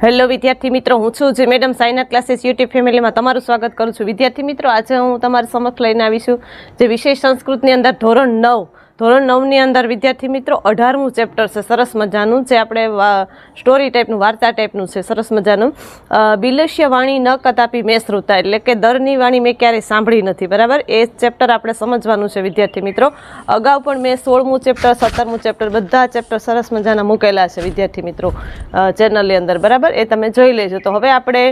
Hello વિદ્યાર્થી મિત્રો, હું છું જે મેડમ સાઇના ક્લાસીસ યુટ્યુબ ફેમિલીમાં તમારું સ્વાગત કરું છું. વિદ્યાર્થી મિત્રો, આજે હું તમારી સમક્ષ લઈને આવી છું જે વિશેષ સંસ્કૃતની અંદર ધોરણ નવ ધોરણ નવની અંદર, વિદ્યાર્થી મિત્રો, અઢારમું ચેપ્ટર છે, સરસ મજાનું જે આપણે સ્ટોરી ટાઈપનું વાર્તા ટાઈપનું છે, સરસ મજાનું. બિલસ્ય વાણી ન કદાપી મેં શ્રુતા એટલે કે દરની વાણી મેં ક્યારેય સાંભળી નથી, બરાબર? એ ચેપ્ટર આપણે સમજવાનું છે, વિદ્યાર્થી મિત્રો. અગાઉ પણ મેં સોળમું ચેપ્ટર સત્તરમું ચેપ્ટર બધા ચેપ્ટર સરસ મજાના મૂકેલા છે, વિદ્યાર્થી મિત્રો ચેનલની અંદર, બરાબર? એ તમે જોઈ લેજો. તો હવે આપણે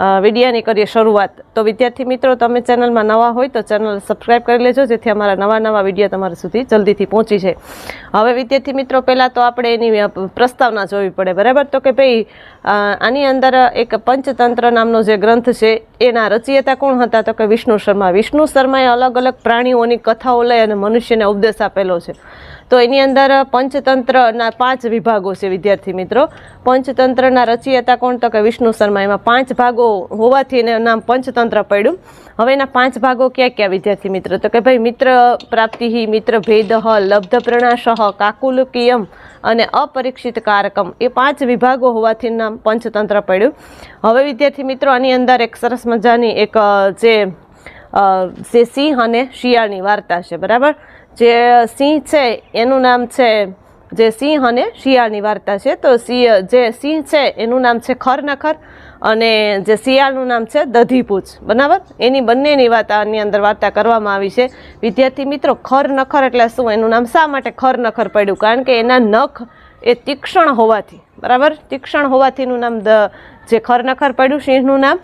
વિડીયાની કરીએ શરૂઆત. તો વિદ્યાર્થી મિત્રો, તમે ચેનલમાં નવા હોય તો ચેનલ સબસ્ક્રાઈબ કરી લેજો, જેથી અમારા નવા નવા વીડિયો તમારા સુધી જલ્દીથી પહોંચી જાય. હવે વિદ્યાર્થી મિત્રો, પહેલાં તો આપણે એની પ્રસ્તાવના જોવી પડે. બરાબર? તો કે ભાઈ આની અંદર એક પંચતંત્ર નામનો જે ગ્રંથ છે, એના રચયિતા કોણ હતા? તો કે વિષ્ણુ શર્મા. વિષ્ણુ શર્માએ અલગ અલગ પ્રાણીઓની કથાઓ લઈ અને મનુષ્યને ઉપદેશ આપેલો છે. તો એની અંદર પંચતંત્રના પાંચ વિભાગો છે, વિદ્યાર્થી મિત્રો. પંચતંત્રના રચયિતા કોણ તો કે વિષ્ણુ શર્મા. એમાં પાંચ ભાગો હોવાથી એને નામ પંચતંત્ર પડ્યું. હવે એના પાંચ ભાગો ક્યાં ક્યાં વિદ્યાર્થી મિત્રો? તો કે ભાઈ મિત્ર પ્રાપ્તિ મિત્ર ભેદ લબ્ધ પ્રણાશહ કાકુલકીયમ અને અપરીક્ષિત કારકમ. એ પાંચ વિભાગો હોવાથી નામ પંચતંત્ર પડ્યું. હવે વિદ્યાર્થી મિત્રો, આની અંદર એક સરસ મજાની એક જે સિંહ અને શિયાળની વાર્તા છે, બરાબર? જે સિંહ છે, એનું નામ છે જે સિંહ અને શિયાળની વાર્તા છે. તો સિંહ, જે સિંહ છે, એનું નામ છે ખરનખર અને જે શિયાળનું નામ છે દધીપૂછ બરાબર? એની બંનેની વાત આની અંદર વાર્તા કરવામાં આવી છે. વિદ્યાર્થી મિત્રો ખરનખર એટલે શું? એનું નામ શા માટે ખરનખર પડ્યું? કારણ કે એના નખ એ તીક્ષ્ણ હોવાથી. બરાબર? તીક્ષ્ણ હોવાથી એનું નામ જે ખરનખર પડ્યું, સિંહનું નામ.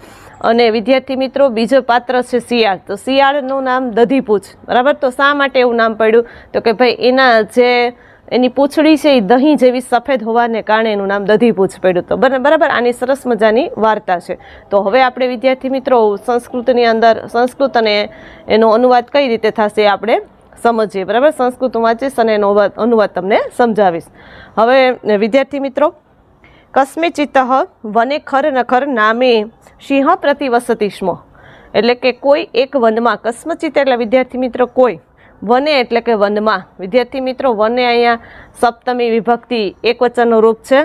અને વિદ્યાર્થી મિત્રો, બીજો પાત્ર છે શિયાળ. તો શિયાળનું નામ દધીપૂછ બરાબર? તો શા માટે એવું નામ પડ્યું? તો કે ભાઈ, એના જે, એની પૂંછડી છે એ દહીં જેવી સફેદ હોવાને કારણે એનું નામ દધીપૂછ પડ્યું તો બરાબર? આની સરસ મજાની વાર્તા છે. તો હવે આપણે વિદ્યાર્થી મિત્રો, સંસ્કૃતની અંદર, સંસ્કૃત અને એનો અનુવાદ કઈ રીતે થશે આપણે સમજીએ. બરાબર? સંસ્કૃત વાંચીશ અને એનો અનુવાદ તમને સમજાવીશ. હવે વિદ્યાર્થી મિત્રો કસ્મિચિત વને ખર નખર નામે સિંહ પ્રતિવસતી સ્મ. એટલે કે કોઈ એક વનમાં કસ્મચિત એટલે વિદ્યાર્થી મિત્રો કોઈ, વને એટલે કે વનમાં. વિદ્યાર્થી મિત્રો, વને અહીંયા સપ્તમી વિભક્તિ એક વચનનું રૂપ છે.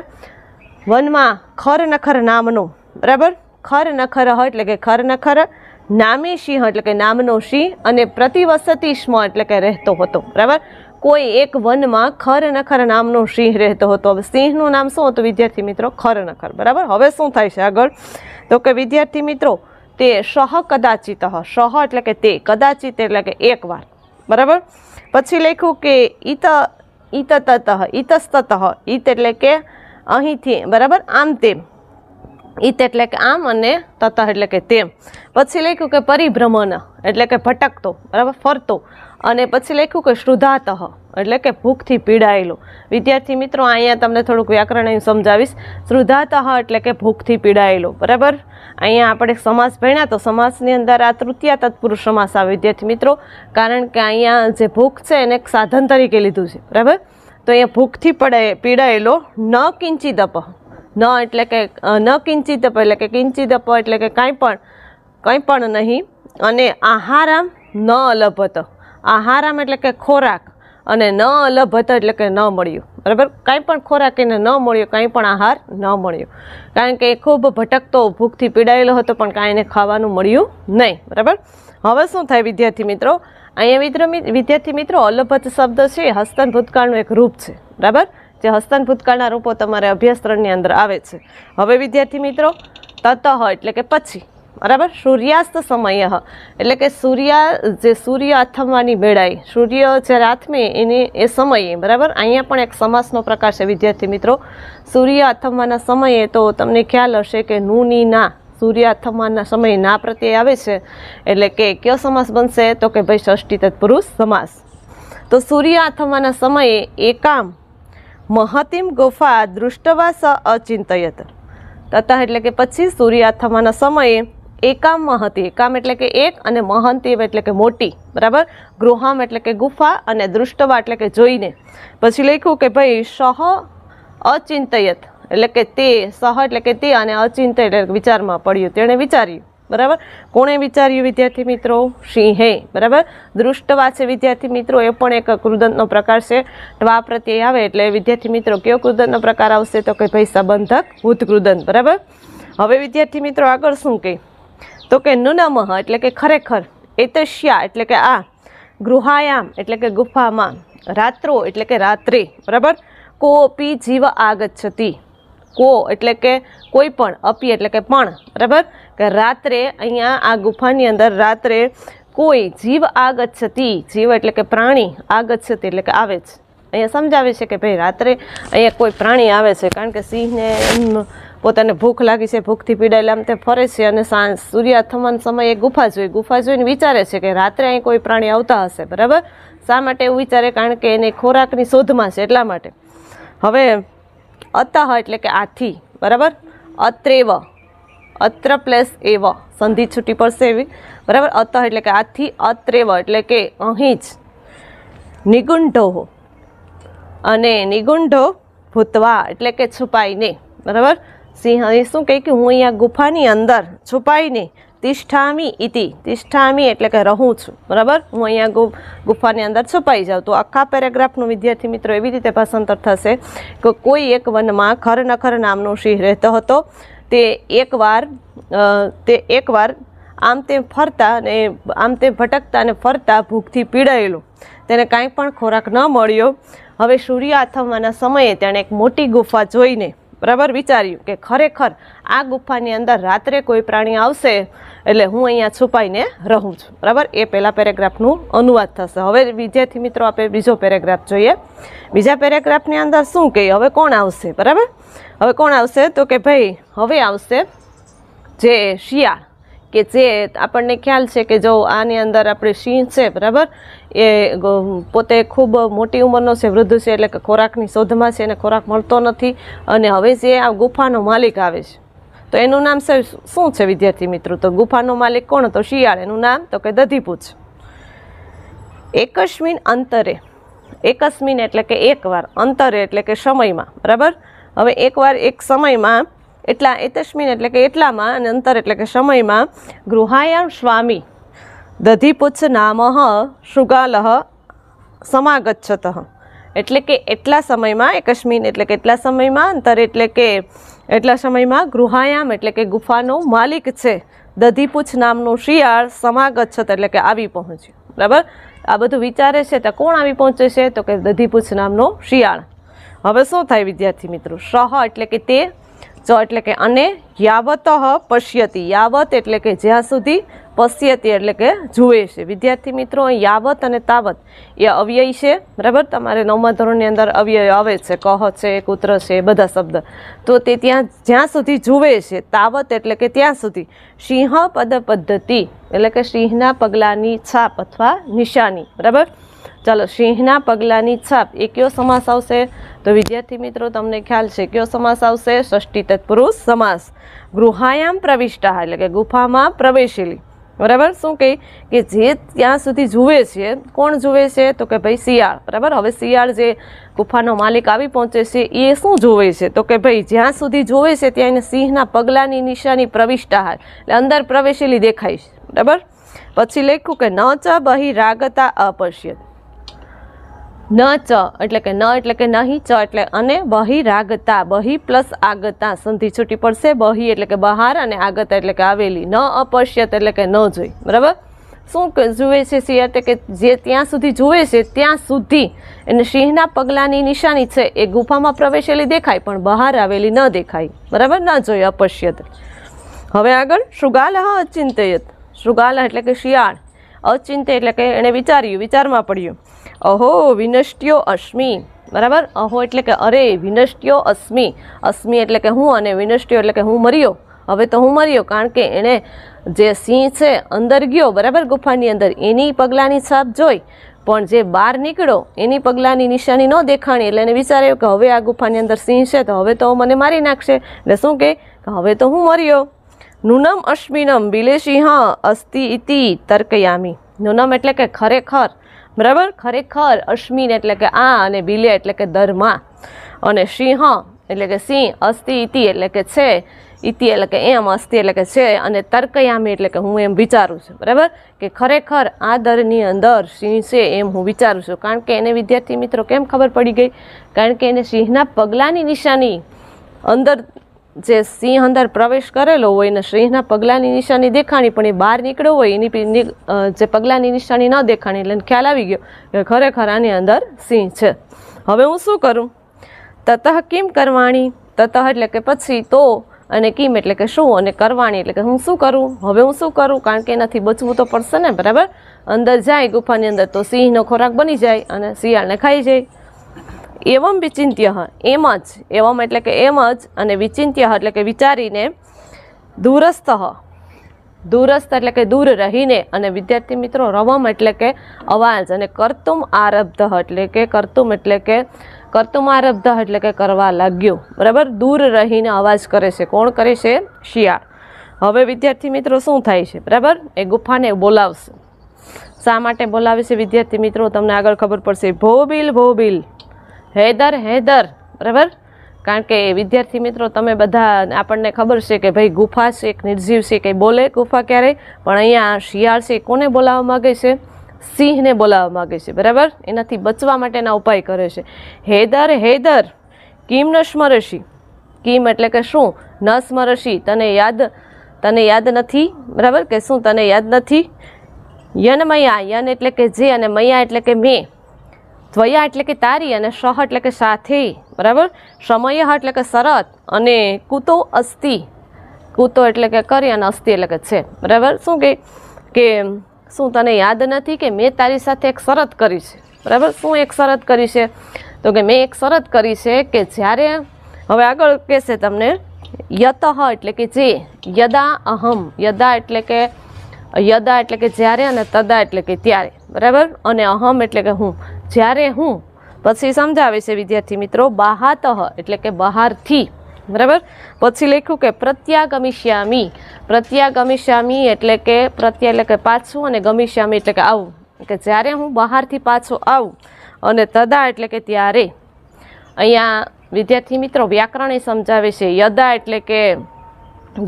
વનમાં ખર નખર નામનો, બરાબર? ખર નખર હ એટલે કે ખર નખર, નામી સિંહ એટલે કે નામનો સિંહ અને પ્રતિવસતી સ્મ એટલે કે રહેતો હતો, બરાબર? કોઈ એક વનમાં ખર નખર નામનો સિંહ રહેતો હતો. હવે સિંહનું નામ શું હતું વિદ્યાર્થી મિત્રો? ખર નખર. બરાબર? હવે શું થાય છે આગળ? તો કે વિદ્યાર્થી મિત્રો, તે સહ કદાચિત સહ એટલે કે તે. કદાચિત એટલે કે એકવાર બરાબર? પછી લખ્યું કે ઈત, ઈતતત ઈતસ્તત ઈત એટલે કે અહીંથી. બરાબર? આમ તેમ. ઈત એટલે કે આમ અને તત એટલે કે તેમ. પછી લખ્યું કે પરિભ્રમણ. એટલે કે ભટકતો. બરાબર? ફરતો. અને પછી લખ્યું કે શ્રુધાતઃ, એટલે કે ભૂખથી પીડાયેલો. વિદ્યાર્થી મિત્રો અહીંયા તમને થોડુંક વ્યાકરણ અહીં સમજાવીશ. શ્રુધાતઃ એટલે કે ભૂખથી પીડાયેલો, બરાબર? અહીંયા આપણે સમાસ ભણ્યા તો સમાસની અંદર આ તૃતીય તત્પુરુષ સમાસ આવે વિદ્યાર્થી મિત્રો, કારણ કે અહીંયા જે ભૂખ છે એને એક સાધન તરીકે લીધું છે, બરાબર? તો અહીંયા ભૂખથી પડાય, પીડાયેલો, ન કિંચિદપ ન એટલે કે ન ન કિંચિદપ એટલે કે કિંચિદપ એટલે કે કાંઈ પણ, કંઈ પણ નહીં. અને આહારામ ન અલભત. આહારામ એટલે કે ખોરાક અને ન અલભત એટલે કે ન મળ્યું. બરાબર? કાંઈ પણ ખોરાક એને ન મળ્યો, કાંઈ પણ આહાર ન મળ્યો. કારણ કે એ ખૂબ ભટકતો, ભૂખથી પીડાયેલો હતો, પણ કાંઈ એને ખાવાનું મળ્યું નહીં. બરાબર? હવે શું થાય વિદ્યાર્થી મિત્રો? અહીંયા મિત્ર વિદ્યાર્થી મિત્રો, અલભત શબ્દ છે એ હસ્તન ભૂતકાળનું એક રૂપ છે. બરાબર? જે હસ્તન ભૂતકાળના રૂપો તમારે અભ્યાસક્રમની અંદર આવે છે. હવે વિદ્યાર્થી મિત્રો, તતઃ એટલે કે પછી. બરાબર? સૂર્યાસ્ત સમય. એટલે કે સૂર્ય, જે સૂર્ય અથમવાની વેળાએ, સૂર્ય જ્યારે આથમે, એની, એ સમયે, બરાબર? અહીંયા પણ એક સમાસનો પ્રકાર છે, વિદ્યાર્થી મિત્રો. સૂર્ય અથમવાના સમયે તો તમને ખ્યાલ હશે કે નુની ના સૂર્ય અથમવાના સમયે ના પ્રત્યય આવે છે. એટલે કે કયો સમાસ બનશે? તો કે ભાઈ ષષ્ઠી તત્પુરુષ સમાસ. તો સૂર્ય અથમવાના સમયે એકામ, મહતિમ ગુફા દૃષ્ટવા સ અચિંતયત. તથા એટલે કે પછી સૂર્યાથમાના સમયે એકામ મહતી. એકામ એટલે કે એક અને મહંતી એટલે કે મોટી. બરાબર? ગૃહમ એટલે કે ગુફા અને દૃષ્ટવા એટલે કે જોઈને. પછી લખ્યું કે ભાઈ સહ અચિંતયત એટલે કે તે, સહ એટલે કે તે અને અચિંત એટલે વિચારમાં પડ્યું. તેણે વિચાર્યું. બરાબર? કોણે વિચાર્યું વિદ્યાર્થી મિત્રો? સિંહે. બરાબર? દૃષ્ટવા છે વિદ્યાર્થી મિત્રો, એ પણ એક કૃદંતનો પ્રકાર છે. ટવા પ્રત્યે આવે એટલે વિદ્યાર્થી મિત્રો, કયો કૃદંતનો પ્રકાર આવશે તો કે ભાઈ સંબંધક ભૂત કૃદંત બરાબર? હવે વિદ્યાર્થી મિત્રો આગળ શું કહે? તો કે નુનમહ એટલે કે ખરેખર એતશ્યા એટલે કે આ, ગૃહાયામ એટલે કે ગુફામાં, રાત્રો એટલે કે રાત્રે, બરાબર? કોપી જીવ આગચ્છતી. કો એટલે કે કોઈ પણ, અપી એટલે કે પણ, બરાબર? કે રાત્રે અહીંયા આ ગુફાની અંદર રાત્રે કોઈ જીવ આગચ્છતી, જીવ એટલે કે પ્રાણી આગચ્છતી એટલે કે આવે છે. અહીંયા સમજાવે છે કે ભાઈ રાત્રે અહીંયા કોઈ પ્રાણી આવે છે, કારણ કે સિંહને પોતાને ભૂખ લાગી છે, ભૂખથી પીડાયેલા આમ તે ફરે છે અને સાંજ સૂર્યાથમન સમયે ગુફા જોઈ, ગુફા જોઈને વિચારે છે કે રાત્રે અહીં કોઈ પ્રાણી આવતા હશે, બરાબર? શા માટે એવું વિચારે? કારણ કે એને ખોરાકની શોધમાં છે એટલા માટે. હવે અતઃ એટલે કે આથી, બરાબર? અત્રેવ, અત્ર પ્લસ એવ, સંધિ છૂટી પડશે એવી, બરાબર? અતઃ એટલે કે આથી, અત્રેવ એટલે કે અહીં જ. નિગુંઢો અને નિગુંઢો ભૂતવા એટલે કે છુપાઈને, બરાબર? સિંહ અહીં શું કહે કે હું અહીંયા ગુફાની અંદર છુપાઈને તિષ્ઠામી ઇતિ, તિષ્ઠામી એટલે કે રહું છું. બરાબર? હું અહીંયા ગુ, ગુફાની અંદર છુપાઈ જાઉં. તો આખા પેરેગ્રાફનું, વિદ્યાર્થી મિત્રો, એવી રીતે ભાષાંતર થશે કે કોઈ એક વનમાં ખરનખર નામનો સિંહ રહેતો હતો. તે એકવાર તે એકવાર આમ તેમ ફરતા અને આમ તેમ ભટકતા અને ફરતા ભૂખથી પીડાયેલું. તેને કાંઈ પણ ખોરાક ન મળ્યો. હવે સૂર્ય આથમવાના સમયે તેણે એક મોટી ગુફા જોઈને બરાબર? વિચાર્યું કે ખરેખર આ ગુફાની અંદર રાત્રે કોઈ પ્રાણી આવશે એટલે હું અહીંયા છુપાઈને રહું છું. બરાબર? એ પહેલાં પેરેગ્રાફનું અનુવાદ થશે. હવે વિદ્યાર્થી મિત્રો, આપણે બીજો પેરેગ્રાફ જોઈએ. બીજા પેરેગ્રાફની અંદર શું કહે હવે કોણ આવશે? બરાબર? હવે કોણ આવશે? તો કે ભાઈ, હવે આવશે જે શિયાળ કે જે આપણને ખ્યાલ છે કે જો આની અંદર આપણે સિંહ છે, બરાબર? એ પોતે ખૂબ મોટી ઉંમરનો છે, વૃદ્ધ છે, એટલે કે ખોરાકની શોધમાં છે, એને ખોરાક મળતો નથી અને હવે જે આ ગુફાનો માલિક આવે છે. તો એનું નામ શું છે વિદ્યાર્થી મિત્રો? તો ગુફાનો માલિક કોણ? તો શિયાળ. એનું નામ તો કે દધીપૂછ એકસ્મિન અંતરે. એકસ્મિન એટલે કે એકવાર અંતરે એટલે કે સમયમાં. બરાબર? હવે એકવાર એક સમયમાં એટલા એતસ્મિન એટલે કે એટલામાં અને અંતર એટલે કે સમયમાં ગૃહાયામ સ્વામી દધીપુચ્છ નામહ શૃગાલહ સમાગચ્છત. એટલે કે એટલા સમયમાં એકસ્મિન એટલે કે એટલા સમયમાં, અંતર એટલે કે એટલા સમયમાં ગૃહાયામ એટલે કે ગુફાનો માલિક છે. દધીપુચ્છ નામનું શિયાળ સમાગચ્છત એટલે કે આવી પહોંચ્યું. બરાબર? આ બધું વિચારે છે તો કોણ આવી પહોંચે છે? તો કે દધીપુચ્છ નામનો શિયાળ. હવે શું થાય વિદ્યાર્થી મિત્રો? સહ એટલે કે તે ચ એટલે કે અને યાવત પશ્યતી. યાવત એટલે કે જ્યાં સુધી પશ્યતી એટલે કે જુએ છે. વિદ્યાર્થી મિત્રો યાવત અને તાવત એ અવ્યય છે. બરાબર? તમારે નવમા ધોરણની અંદર અવ્યય આવે છે. કહ છે, કૂત્ર છે, બધા શબ્દ. તો તે ત્યાં, જ્યાં સુધી જુએ છે, તાવત એટલે કે ત્યાં સુધી. સિંહ પદ પદ્ધતિ એટલે કે સિંહના પગલાંની છાપ અથવા નિશાની. બરાબર? ચાલો, સિંહના પગલાંની છાપ. એ કયો સમાસ આવશે? તો વિદ્યાર્થી મિત્રો, તમને ખ્યાલ છે, કયો સમાસ આવશે? ષષ્ઠી તત્પુરુષ સમાસ. ગૃહાયામ પ્રવિષ્ટા, એટલે કે ગુફામાં પ્રવેશેલી. બરાબર? શું કહે? કે જે ત્યાં સુધી જુએ છે, કોણ જુએ છે? તો કે ભાઈ શિયાળ. બરાબર? હવે શિયાળ જે ગુફાનો માલિક આવી પહોંચે છે, એ શું જોવે છે? તો કે ભાઈ, જ્યાં સુધી જોવે છે, ત્યાં એને સિંહના પગલાંની નિશાની પ્રવિષ્ટા એટલે અંદર પ્રવેશેલી દેખાય છે. બરાબર? પછી લખ્યું કે ન ચ બહિ રાગતા અપશ્યત. ન ચ એટલે કે ન એટલે કે નહીં ચ એટલે અને બહી રાગતા, બહી પ્લસ આગતા. સંધિ છૂટી પડશે, બહી એટલે કે બહાર અને આગતા એટલે કે આવેલી. ન અપશ્યત એટલે કે ન જોઈ. બરાબર? શું જુએ છે સિંહ એટલે કે જે ત્યાં સુધી જુએ છે, ત્યાં સુધી. એને સિંહના પગલાંની નિશાની છે. એ ગુફામાં પ્રવેશેલી દેખાય, પણ બહાર આવેલી ન દેખાય. બરાબર? ન જોઈ, અપશ્યત. હવે આગળ શૃગાલ અચિંતયત. શૃગાલ એટલે કે શિયાળ. અચિંત્ય એટલે કે એણે વિચાર્યું, વિચારમાં પડ્યું. અહો, વિનષ્ટ્યો અશ્મિ બરાબર? અહો એટલે કે અરે, વિનષ્ટ્યો અસ્મિ. અસ્મિ એટલે કે હું અને વિનષ્ટ્યો એટલે કે હું મર્યો. હવે તો હું મર્યો, કારણ કે એણે જે સિંહ છે, અંદર ગયો, બરાબર? ગુફાની અંદર. એની પગલાંની છાપ જોઈ. પણ જે બહાર નીકળો એની પગલાંની નિશાની ન દેખાણી. એટલે એને વિચાર્યું કે હવે આ ગુફાની અંદર સિંહ છે, તો હવે તો મને મારી નાખશે. એટલે શું કે? હવે તો હું મર્યો. નૂનમ અશ્મિનમ બિલેસિંહ અસ્તિ ઇતિ તર્કયામી. નૂનમ એટલે કે ખરેખર બરાબર? ખરેખર અશ્મિન એટલે કે આ અને બિલે એટલે કે દરમાં અને સિંહ એટલે કે સિંહ અસ્તિ ઇતિ એટલે કે છે. ઇતિ એટલે કે એમ, અસ્થિ એટલે કે છે. અને તર્કયામી એટલે કે હું એમ વિચારું છું. બરાબર? કે ખરેખર આ દરની અંદર સિંહ છે એમ હું વિચારું છું. કારણ કે એને વિદ્યાર્થી મિત્રો કેમ ખબર પડી ગઈ? કારણ કે એને સિંહના પગલાંની નિશાની અંદર જે સિંહ અંદર પ્રવેશ કરેલો હોય ને સિંહના પગલાંની નિશાની દેખાણી પણ એ બહાર નીકળ્યો હોય, એની જે પગલાંની નિશાની ન દેખાણી, એટલે ખ્યાલ આવી ગયો કે ખરેખર આની અંદર સિંહ છે. હવે હું શું કરું? તતઃ કિમ કરવાણી? તતઃ એટલે કે પછી તો અને કિમ એટલે કે શું અને કરવાણી એટલે કે હું શું કરું? હવે હું શું કરું? કારણ કે એનાથી બચવું તો પડશે ને, બરાબર? અંદર જાય ગુફાની અંદર તો સિંહનો ખોરાક બની જાય અને શિયાળને ખાઈ જાય. એવમ વિચિંત્ય એમ જ એવમ એટલે કે એમ જ અને વિચિંત્ય એટલે કે વિચારીને દૂરસ્થ દૂરસ્થ એટલે કે દૂર રહીને અને વિદ્યાર્થી મિત્રો રવમ એટલે કે અવાજ અને કરતુમ આરબ્ધ એટલે કે કરતુમ એટલે કે કરતુમ આરબ્ધ એટલે કે કરવા લાગ્યું બરાબર દૂર રહીને અવાજ કરે છે કોણ કરે છે શિયાળ હવે વિદ્યાર્થી મિત્રો શું થાય છે? બરાબર? એ ગુફાને બોલાવશે। શા માટે બોલાવે છે વિદ્યાર્થી મિત્રો? તમને આગળ ખબર પડશે. ભોબિલ ભોબિલ. હૈદર હૈદર, બરાબર? કારણ કે વિદ્યાર્થી મિત્રો, તમે બધા આપણને ખબર છે કે ભાઈ ગુફા છે, એક નિર્જીવ છે, કંઈ બોલે ગુફા ક્યારેય? પણ અહીંયા શિયાળ છે કોને બોલાવવા માગે છે? સિંહને બોલાવવા માગે છે, બરાબર? એનાથી બચવા માટેના ઉપાય કરે છે. હૈદર હૈદર, કિમ ન સ્મરશી? કિમ એટલે કે શું? ન સ્મરશી, તને યાદ તને યાદ નથી? બરાબર? કે શું તને યાદ નથી? યન મૈયા, યન એટલે કે જે અને મૈયા એટલે કે મેં. ત્વયા એટલે કે તારી અને સહ એટલે કે સાથે. બરાબર? સમય એટલે કે શરત અને કુતો અસ્થિ. કુતો એટલે કે કરી અને અસ્થિ એટલે કે છે. બરાબર? શું કે કે શું તને યાદ નથી કે મેં તારી સાથે એક શરત કરી છે? બરાબર? શું એક શરત કરી છે? તો કે મેં એક શરત કરી છે કે જ્યારે, હવે આગળ કહેશે તમને, યતઃ એટલે કે જે, યદા અહમ. યદા એટલે કે યદા એટલે કે જ્યારે અને તદા એટલે કે ત્યારે. બરાબર? અને અહમ એટલે કે હું. જ્યારે હું. પછી સમજાવે છે વિદ્યાર્થી મિત્રો, બહાતઃ એટલે કે બહારથી. બરાબર? પછી લખ્યું કે પ્રત્યાગમિષ્યામી. પ્રત્યાગમિષ્યામી એટલે કે પ્રત્યા એટલે કે પાછું અને ગમિષ્યામી એટલે કે આવું. કે જ્યારે હું બહારથી પાછો આવું અને તદા એટલે કે ત્યારે. અહીંયા વિદ્યાર્થી મિત્રો, વ્યાકરણ એ સમજાવે છે યદા એટલે કે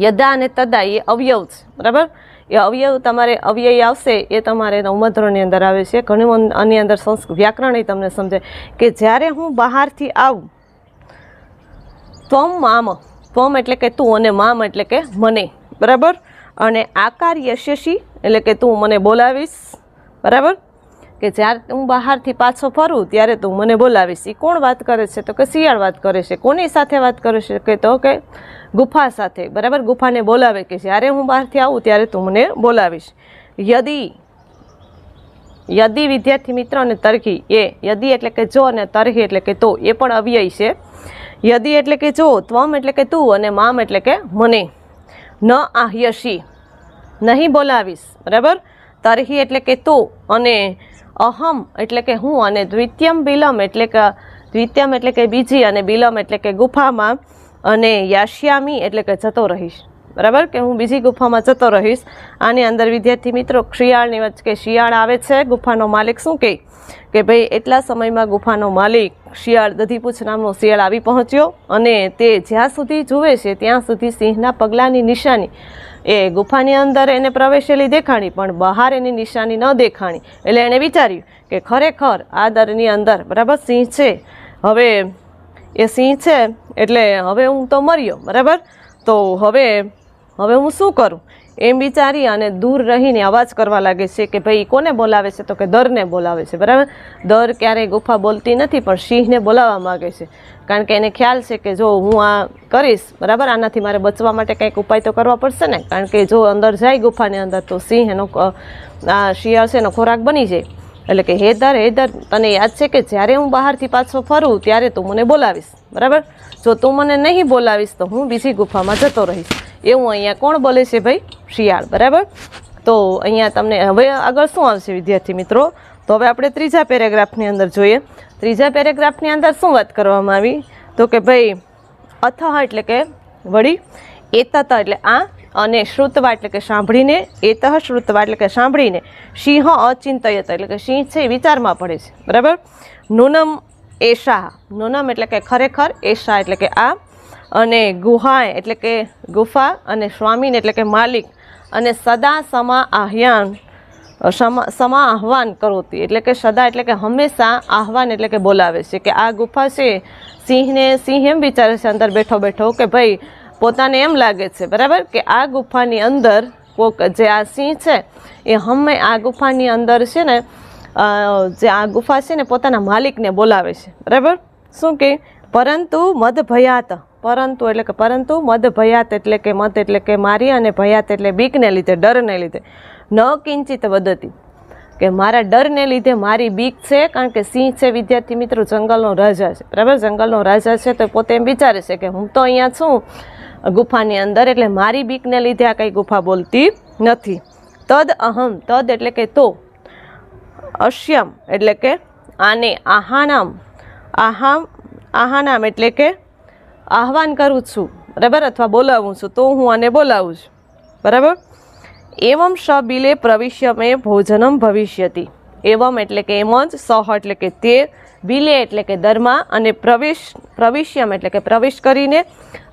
યદા અને તદા એ અવયવ છે. બરાબર? એ અવયવ તમારે અવ્યય આવશે એ તમારે નવમા ધોરણની અંદર આવે છે. ઘણું આની અંદર સંસ્કૃત વ્યાકરણ એ તમને સમજાય કે જ્યારે હું બહારથી આવું, ત્વમ મામ, ત્વમ એટલે કે તું અને મામ એટલે કે મને, બરાબર? અને આકાર યશસ્વી એટલે કે તું મને બોલાવીશ, બરાબર? કે જ્યારે હું બહારથી પાછો ફરું ત્યારે તું મને બોલાવીશ. એ કોણ વાત કરે છે? તો કે શિયાળ વાત કરે છે. કોની સાથે વાત કરે છે? કે તો કે ગુફા સાથે. બરાબર? ગુફાને બોલાવે કે જ્યારે હું બહારથી આવું ત્યારે તું મને બોલાવીશ. યદી. યદી વિદ્યાર્થી મિત્ર અને તરખી એ યદી એટલે કે જો અને તરહી એટલે કે તો. એ પણ અવ્યય છે. યદી એટલે કે જો, ત્વમ એટલે કે તું અને મામ એટલે કે મને. ન આહ્યશી. નહીં બોલાવીશ. બરાબર? તરહી એટલે કે તો અને અહમ એટલે કે હું અને દ્વિતીયમ બિલમ એટલે કે દ્વિતીયમ એટલે કે બીજી અને બિલમ એટલે કે ગુફામાં અને યાશ્યામી એટલે કે જતો રહીશ. બરાબર? કે હું બીજી ગુફામાં જતો રહીશ. આની અંદર વિદ્યાર્થી મિત્રો શિયાળની વચ્ચે શિયાળ આવે છે. ગુફાનો માલિક શું કહે કે ભાઈ, એટલા સમયમાં ગુફાનો માલિક શિયાળ દધીપૂછ નામનો શિયાળ આવી પહોંચ્યો અને તે જ્યાં સુધી જુએ છે, ત્યાં સુધી સિંહના પગલાંની નિશાની એ ગુફાની અંદર એને પ્રવેશેલી દેખાણી, પણ બહાર એની નિશાની ન દેખાણી. એટલે એણે વિચાર્યું કે ખરેખર આ દરની અંદર, બરાબર, સિંહ છે. હવે એ સિંહ છે, એટલે હવે હું તો મર્યો, બરાબર? તો હવે હવે હું શું કરું? એમ વિચારી અને દૂર રહીને અવાજ કરવા લાગે છે કે ભાઈ, કોને બોલાવે છે? તો કે દરને બોલાવે છે, બરાબર? દર ક્યારેય ગુફા બોલતી નથી, પણ સિંહને બોલાવવા માગે છે. કારણ કે એને ખ્યાલ છે કે જો હું આ કરીશ, બરાબર? આનાથી મારે બચવા માટે કંઈક ઉપાય તો કરવા પડશે ને? કારણ કે જો અંદર જાય ગુફાની અંદર, તો સિંહ એનો આ શિયાળ છે એનો ખોરાક બની જાય. એટલે કે હેદર હેદર તને યાદ છે કે જ્યારે હું બહારથી પાછો ફરું, ત્યારે તું મને બોલાવીશ. બરાબર? જો તું મને નહીં બોલાવીશ, તો હું બીજી ગુફામાં જતો રહીશ. એવું અહીંયા કોણ બોલે છે ભાઈ? શિયાળ, બરાબર? તો અહીંયા તમને, હવે આગળ શું આવશે વિદ્યાર્થી મિત્રો? તો હવે આપણે ત્રીજા પેરેગ્રાફની અંદર જોઈએ. ત્રીજા પેરેગ્રાફની અંદર શું વાત કરવામાં આવી? તો કે ભાઈ અથહ એટલે કે વળી, એતત એટલે આ, અને શ્રુતવા એટલે કે સાંભળીને એતઃ શ્રુતવા એટલે કે સાંભળીને, સિંહ અચિંતયત એટલે કે સિંહ છે વિચારમાં પડે છે, બરાબર? નૂનમ એશા નૂનમ એટલે કે ખરેખર એશા એટલે કે આ, અને ગુહાએ એટલે કે ગુફા, અને સ્વામીને એટલે કે માલિક અને સદા સમા આહ્યાન સમા આહવાન કરોતી. એટલે કે સદા એટલે કે હંમેશા આહવાન એટલે કે બોલાવે છે કે આ ગુફા છે, સિંહને, સિંહ એમ વિચારે છે અંદર બેઠો બેઠો કે ભાઈ, પોતાને એમ લાગે છે, બરાબર? કે આ ગુફાની અંદર કોક જે આ સિંહ છે, એ હમે આ ગુફાની અંદર છે ને જે આ ગુફા છે ને પોતાના માલિકને બોલાવે છે. બરાબર? શું કે? પરંતુ મધ ભયાત પરંતુ એટલે કે પરંતુ મદ ભયાત એટલે કે મત એટલે કે મારી અને ભયાત એટલે બીકને લીધે, ડરને લીધે. ન કિંચિત વદતી કે મારા ડરને લીધે મારી બીક છે, કારણ કે સિંહ છે, વિદ્યાર્થી મિત્રો, જંગલનો રાજા છે. બરાબર? જંગલનો રાજા છે તો પોતે એમ વિચારે છે કે હું તો અહીંયા છું, ગુફાની અંદર, એટલે મારી બીકને લીધે આ કંઈ ગુફા બોલતી નથી. તદ અહમ, તદ એટલે કે તો. અશ્યમ એટલે કે આને આહાનામ. આહામ, આહાનામ એટલે કે આહવાન કરું છું, બરાબર? અથવા બોલાવું છું, તો હું આને બોલાવું છું, બરાબર? એવમ સ બિલે પ્રવિશ્ય મેં ભોજનમ ભવિષ્યતિ. એવમ એટલે કે એમ જ સહ એટલે કે તે, બિલે એટલે કે દરમાં, અને પ્રવેશ, પ્રવિશ્યમ એટલે કે પ્રવેશ કરીને,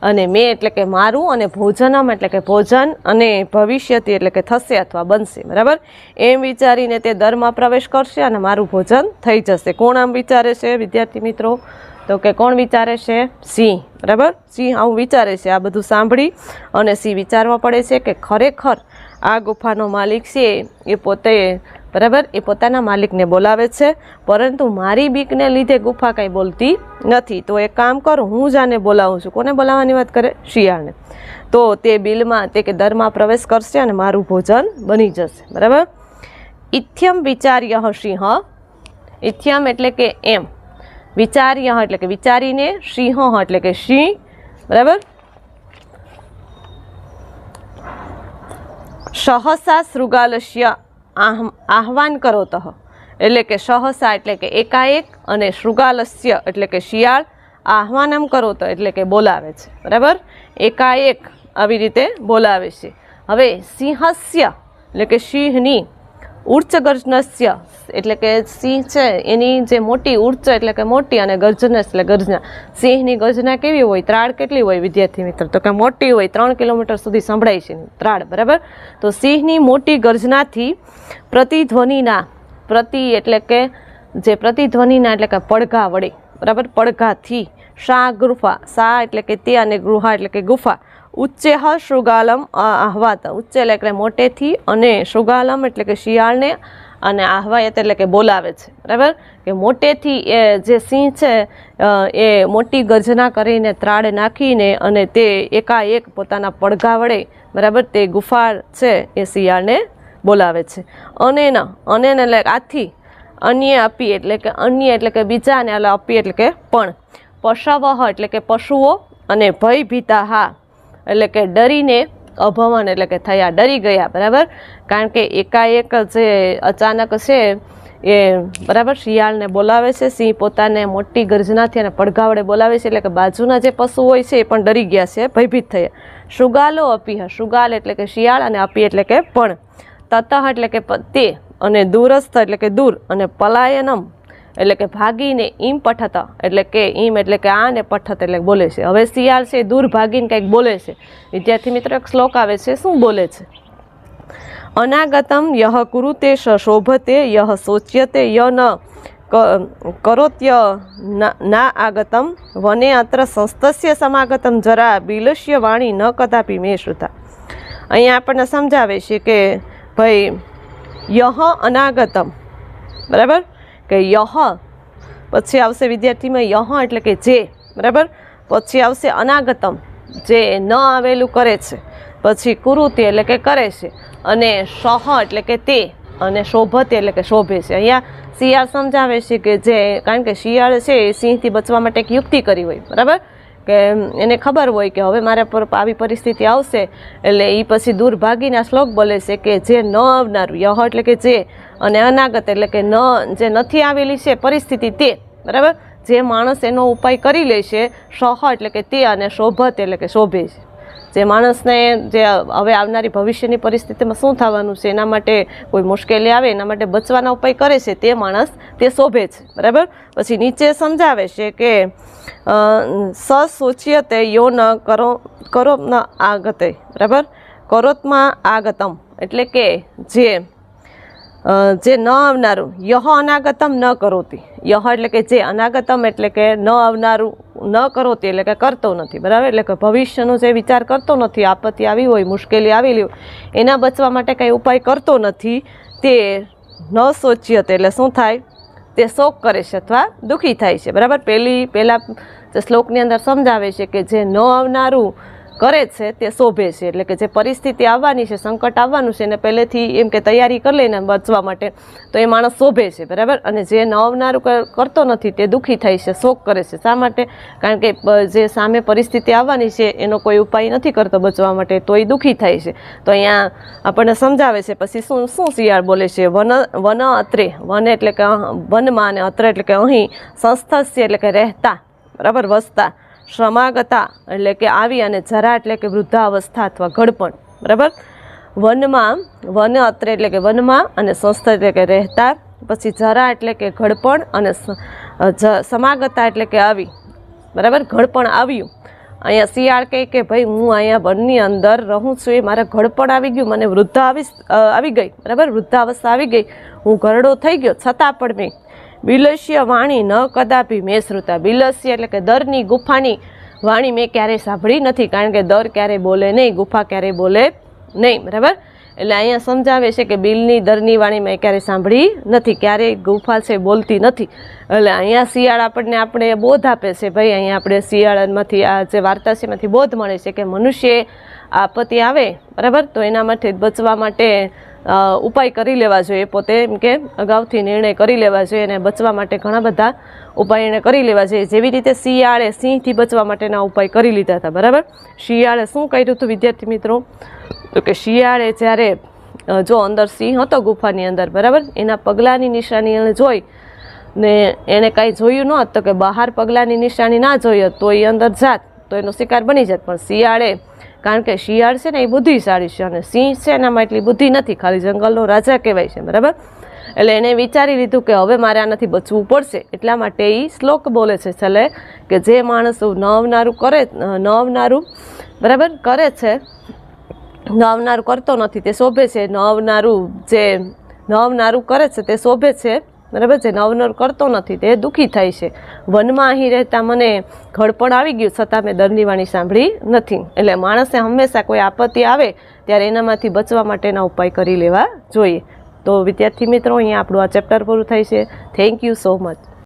અને મેં એટલે કે મારું, અને ભોજનમ એટલે કે ભોજન, અને ભવિષ્યતી એટલે કે થશે અથવા બનશે, બરાબર? એમ વિચારીને તે દરમાં પ્રવેશ કરશે અને મારું ભોજન થઈ જશે. કોણ આમ વિચારે છે, વિદ્યાર્થી મિત્રો? તો કે કોણ વિચારે છે? સિંહ. બરાબર? સિંહ આવું વિચારે છે. આ બધું સાંભળી અને સિંહ વિચારવા પડે છે કે ખરેખર આ ગુફાનો માલિક છે એ પોતે, બરાબર? એ પોતાના માલિકને બોલાવે છે. પરંતુ મારી બીકને લીધે ગુફા કાંઈ બોલતી નથી. તો એક કામ કરું, હું જ આને બોલાવું છું. કોને બોલાવવાની વાત કરે? શિયાળને. તો તે બિલમાં, તે કે દરમાં પ્રવેશ કરશે અને મારું ભોજન બની જશે. બરાબર? ઇથ્યમ વિચાર્ય સિંહ. ઇથ્યમ એટલે કે એમ. વિચાર્ય એટલે કે વિચારીને સિંહ એટલે કે સિંહ બરાબર? સહસા શૃગાલસ્ય આહ- કરો કરોતઃ એટલે કે સહસા એટલે કે એકાએક અને શૃગાલસ્ય એટલે કે શિયાળ આહવાનમ કરોતો એટલે કે બોલાવે છે. બરાબર? એકાએક આવી રીતે બોલાવે છે. હવે સિંહસ્ય એટલે કે સિંહની ઉચ્ચ ગર્જનસ્ય એટલે કે સિંહ છે, એની જે મોટી ઉચ્ચ એટલે કે મોટી અને ગર્જનસ એટલે ગર્જના. સિંહની ગર્જના કેવી હોય? ત્રાળ કેટલી હોય વિદ્યાર્થી મિત્ર? તો કે મોટી હોય, ત્રણ કિલોમીટર સુધી સંભળાય છે ત્રાળ, બરાબર? તો સિંહની મોટી ગર્જનાથી પ્રતિધ્વનિના, પ્રતિ એટલે કે જે પ્રતિધ્વનિના એટલે કે પડઘા વડે, બરાબર? પડઘાથી, શા ગુફા, શા એટલે કે તે અને ગૃહા એટલે કે ગુફા. ઉચ્ચે હ શૃગાલમ આહવાત. ઉચ્ચ એટલે મોટેથી અને શૃગાલમ એટલે કે શિયાળને અને આહવાયત એટલે કે બોલાવે છે. બરાબર? કે મોટેથી એ જે સિંહ છે એ મોટી ગર્જના કરીને ત્રાડ નાખીને અને તે એકાએક પોતાના પડઘા વડે, બરાબર, તે ગુફા છે એ શિયાળને બોલાવે છે. અને ન અને એટલે આથી, અન્ય અપી એટલે કે અન્ય એટલે કે બીજા અને એટલે અપી એટલે કે પણ. પશવહ એટલે કે પશુઓ અને ભયભીતા હા. એટલે કે ડરીને અભવન એટલે કે થયા, ડરી ગયા, બરાબર? કારણ કે એકાએક જે અચાનક છે એ, બરાબર? શિયાળને બોલાવે છે, સિંહ પોતાને મોટી ગર્જનાથી અને પડઘાવડે બોલાવે છે, એટલે કે બાજુના જે પશુ હોય છે એ પણ ડરી ગયા છે, ભયભીત થયા. શુગાલો અપીહ શુગાલ એટલે કે શિયાળ અને અપી એટલે કે પણ. તતઃ એટલે કે તે અને દૂરસ્થ એટલે કે દૂર અને પલાયનમ એટલે કે ભાગીને ઈમ પઠત. એટલે કે ઈમ એટલે કે આ ને પઠત એટલે બોલે છે. હવે શિયાળ છે, દૂર ભાગીને કંઈક બોલે છે. વિદ્યાર્થી મિત્રો, એક શ્લોક આવે છે, શું બોલે છે? અનાગતમ યહ કુરુતે શોભતે, યહ શોચ્યતે ય ન કરોત્ય ના આગતમ, વને અત્ર સંસ્તસ્ય સમાગતમ જરા, બિલસ્ય વાણી ન કદાપી મેં શ્રુતા. અહીંયા આપણને સમજાવે છે કે, ભાઈ, યહ અનાગતમ. બરાબર? કે યહ. પછી આવશે વિદ્યાર્થીમાં યહ એટલે કે જે. બરાબર? પછી આવશે અનાગતમ, જે ન આવેલું કરે છે. પછી કુરુતિ એટલે કે કરે છે. અને સહ એટલે કે તે. અને શોભતે એટલે કે શોભે છે. અહીંયા શિયાળ સમજાવે છે કે જે, કારણ કે શિયાળ છે એ સિંહથી બચવા માટે એક યુક્તિ કરી હોય. બરાબર? કે એને ખબર હોય કે હવે મારા પર આવી પરિસ્થિતિ આવશે, એટલે એ પછી દૂર ભાગીને શ્લોક બોલે છે કે જે ન આવનારું, યહ એટલે કે જે અને અનાગત એટલે કે ન, જે નથી આવેલી છે પરિસ્થિતિ તે, બરાબર? જે માણસ એનો ઉપાય કરી લે છે, સહ એટલે કે તે અને શોભત એટલે કે શોભે છે. જે માણસને જે હવે આવનારી ભવિષ્યની પરિસ્થિતિમાં શું થવાનું છે, એના માટે કોઈ મુશ્કેલી આવે, એના માટે બચવાના ઉપાય કરે છે, તે માણસ તે શોભે છે, બરાબર? પછી નીચે સમજાવે છે કે સસૂચ્યતે યો ન કરો કરો ન આગતે, બરાબર? કરોતમાં આગતમ, એટલે કે જે જે ન આવનારું, યહ અનાગતમ ન કરોતી. યહ એટલે કે જે અનાગતમ એટલે કે ન આવનારું, ન કરોતી એટલે કે કરતો નથી, બરાબર? એટલે કે ભવિષ્યનો જે વિચાર કરતો નથી, આપત્તિ આવી હોય, મુશ્કેલી આવેલી હોય, એના બચવા માટે કંઈ ઉપાય કરતો નથી, તે ન સોચ્યતે, એટલે શું થાય? તે શોક કરે છે અથવા દુઃખી થાય છે. બરાબર? પહેલી પહેલાં શ્લોકની અંદર સમજાવે છે કે જે ન આવનારું કરે છે, તે શોભે છે. એટલે કે જે પરિસ્થિતિ આવવાની છે, સંકટ આવવાનું છે, એને પહેલેથી એમ કે તૈયારી કરી લઈને બચવા માટે, તો એ માણસ શોભે છે, બરાબર? અને જે નવનારું કરતો નથી, તે દુઃખી થાય છે, શોક કરે છે. શા માટે? કારણ કે જે સામે પરિસ્થિતિ આવવાની છે, એનો કોઈ ઉપાય નથી કરતો બચવા માટે, તો એ દુઃખી થાય છે. તો અહીંયા આપણને સમજાવે છે, પછી શું શું શિયાળ બોલે છે? વન વન અત્રે, વન એટલે કે વનમાં અને અત્ર એટલે કે અહીં સંસ્થસ્ય એટલે કે રહેતા, બરાબર? વસતા. શ્રમાગતા એટલે કે આવી અને જરા એટલે કે વૃદ્ધાવસ્થા અથવા ઘડપણ બરાબર? વનમાં, વન અત્રે એટલે કે વનમાં અને સંસ્થા એટલે કે રહેતા, પછી જરા એટલે કે ઘડપણ અને સમાગતા એટલે કે આવી. બરાબર? ઘડપણ આવ્યું. અહીંયા શિયાળ કહે કે ભાઈ, હું અહીંયા વનની અંદર રહું છું, એ મારા ઘડપણ આવી ગયું, મને વૃદ્ધા આવી આવી ગઈ. બરાબર? વૃદ્ધાવસ્થા આવી ગઈ. હું ઘરડો થઈ ગયો, છતાં પણ મેં બિલસ્ય વાણી ન કદાપી મેં શ્રુતા બિલસ્ય એટલે કે દરની ગુફાની વાણી મેં ક્યારેય સાંભળી નથી, કારણ કે દર ક્યારેય બોલે નહીં, ગુફા ક્યારેય બોલે નહીં, બરાબર? એટલે અહીંયા સમજાવે છે કે બિલની, દરની વાણી મેં ક્યારેય સાંભળી નથી, ક્યારેય ગુફા છે બોલતી નથી. એટલે અહીંયા શિયાળ આપણને, આપણે બોધ આપે છે ભાઈ, અહીંયા આપણે શિયાળામાંથી, આ જે વાર્તા છે એમાંથી બોધ મળે છે કે મનુષ્ય આપત્તિ આવે, બરાબર? તો એના માટે બચવા માટે ઉપાય કરી લેવા જોઈએ. પોતે એમ કે અગાઉથી નિર્ણય કરી લેવા જોઈએ અને બચવા માટે ઘણા બધા ઉપાય એણે કરી લેવા જોઈએ. જેવી રીતે શિયાળે સિંહથી બચવા માટેના ઉપાય કરી લીધા હતા. બરાબર? શિયાળે શું કર્યું હતું વિદ્યાર્થી મિત્રો? તો કે શિયાળે જ્યારે જો અંદર સિંહ હતો ગુફાની અંદર, બરાબર? એના પગલાંની નિશાની એણે જોઈ ને એણે કાંઈ જોયું ન હતું કે બહાર પગલાંની નિશાની ના જોઈ તો એ અંદર જાત, તો એનો શિકાર બની જાત. પણ શિયાળે કારણ કે શિયાળ છે ને એ બુદ્ધિશાળી છે અને સિંહ છે એનામાં એટલી બુદ્ધિ નથી. ખાલી જંગલનો રાજા કહેવાય છે, બરાબર? એટલે એને વિચારી લીધું કે હવે મારે આનાથી બચવું પડશે. એટલા માટે એ શ્લોક બોલે છે છેલ્લે કે જે માણસ નવનારું કરે, નવનારું, બરાબર? કરે છે, નવનારું કરતો નથી. તે શોભે છે. નવનારું જે નવનારું કરે છે, તે શોભે છે. બરાબર છે? નવનર કરતો નથી, તે દુઃખી થાય છે. વનમાં અહીં રહેતા મને ઘડપણ આવી ગયું, છતાં મેં દરની વાણી સાંભળી નથી. એટલે માણસે હંમેશા કોઈ આપત્તિ આવે, ત્યારે એનામાંથી બચવા માટેના ઉપાય કરી લેવા જોઈએ. તો વિદ્યાર્થી મિત્રો, અહીંયા આપણું આ ચેપ્ટર પૂરું થાય છે. Thank you so much